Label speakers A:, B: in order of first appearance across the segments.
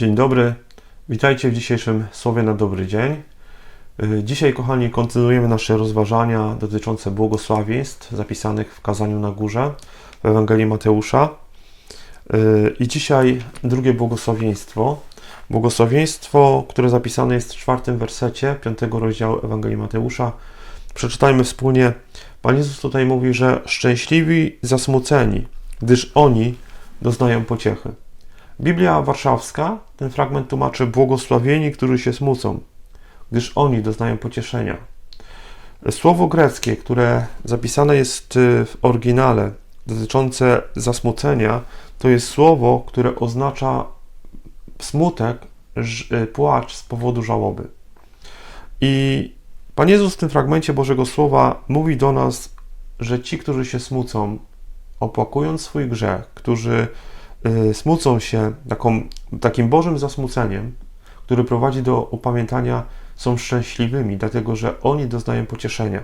A: Dzień dobry, witajcie w dzisiejszym Słowie na dobry dzień. Y, Dzisiaj, kochani, kontynuujemy nasze rozważania dotyczące błogosławieństw zapisanych w kazaniu na górze w Ewangelii Mateusza. Y, I dzisiaj drugie błogosławieństwo. Błogosławieństwo, które zapisane jest w czwartym wersecie piątego rozdziału Ewangelii Mateusza. Przeczytajmy wspólnie. Pan Jezus tutaj mówi, że szczęśliwi zasmuceni, gdyż oni doznają pociechy. Biblia Warszawska ten fragment tłumaczy błogosławieni, którzy się smucą, gdyż oni doznają pocieszenia. Słowo greckie, które zapisane jest y, w oryginale dotyczące zasmucenia, to jest słowo, które oznacza smutek, y, płacz z powodu żałoby. I Pan Jezus w tym fragmencie Bożego Słowa mówi do nas, że ci, którzy się smucą, opłakując swój grzech, którzy smucą się taką, takim Bożym zasmuceniem, który prowadzi do upamiętania, są szczęśliwymi, dlatego że oni doznają pocieszenia.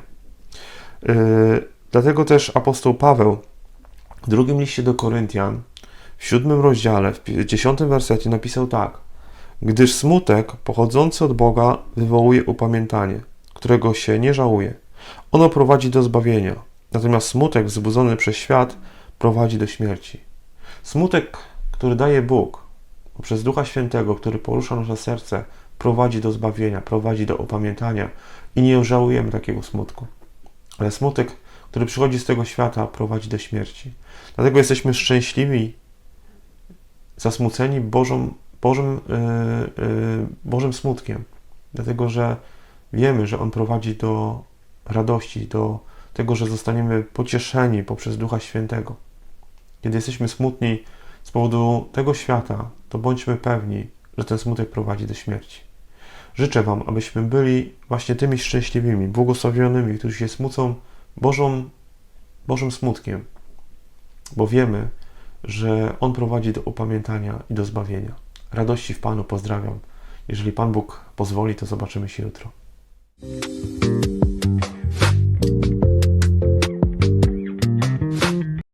A: Y, Dlatego też apostoł Paweł w drugim liście do Koryntian, w siódmym rozdziale, w dziesiątym wersecie napisał tak: Gdyż smutek pochodzący od Boga wywołuje upamiętanie, którego się nie żałuje. Ono prowadzi do zbawienia, natomiast smutek wzbudzony przez świat prowadzi do śmierci. Smutek, który daje Bóg poprzez Ducha Świętego, który porusza nasze serce, prowadzi do zbawienia, prowadzi do opamiętania i nie żałujemy takiego smutku. Ale smutek, który przychodzi z tego świata, prowadzi do śmierci. Dlatego jesteśmy szczęśliwi, zasmuceni Bożą, Bożym, yy, yy, Bożym smutkiem, dlatego że wiemy, że On prowadzi do radości, do tego, że zostaniemy pocieszeni poprzez Ducha Świętego. Kiedy jesteśmy smutni z powodu tego świata, to bądźmy pewni, że ten smutek prowadzi do śmierci. Życzę Wam, abyśmy byli właśnie tymi szczęśliwymi, błogosławionymi, którzy się smucą Bożą, Bożym smutkiem, bo wiemy, że On prowadzi do upamiętania i do zbawienia. Radości w Panu pozdrawiam. Jeżeli Pan Bóg pozwoli, to zobaczymy się jutro.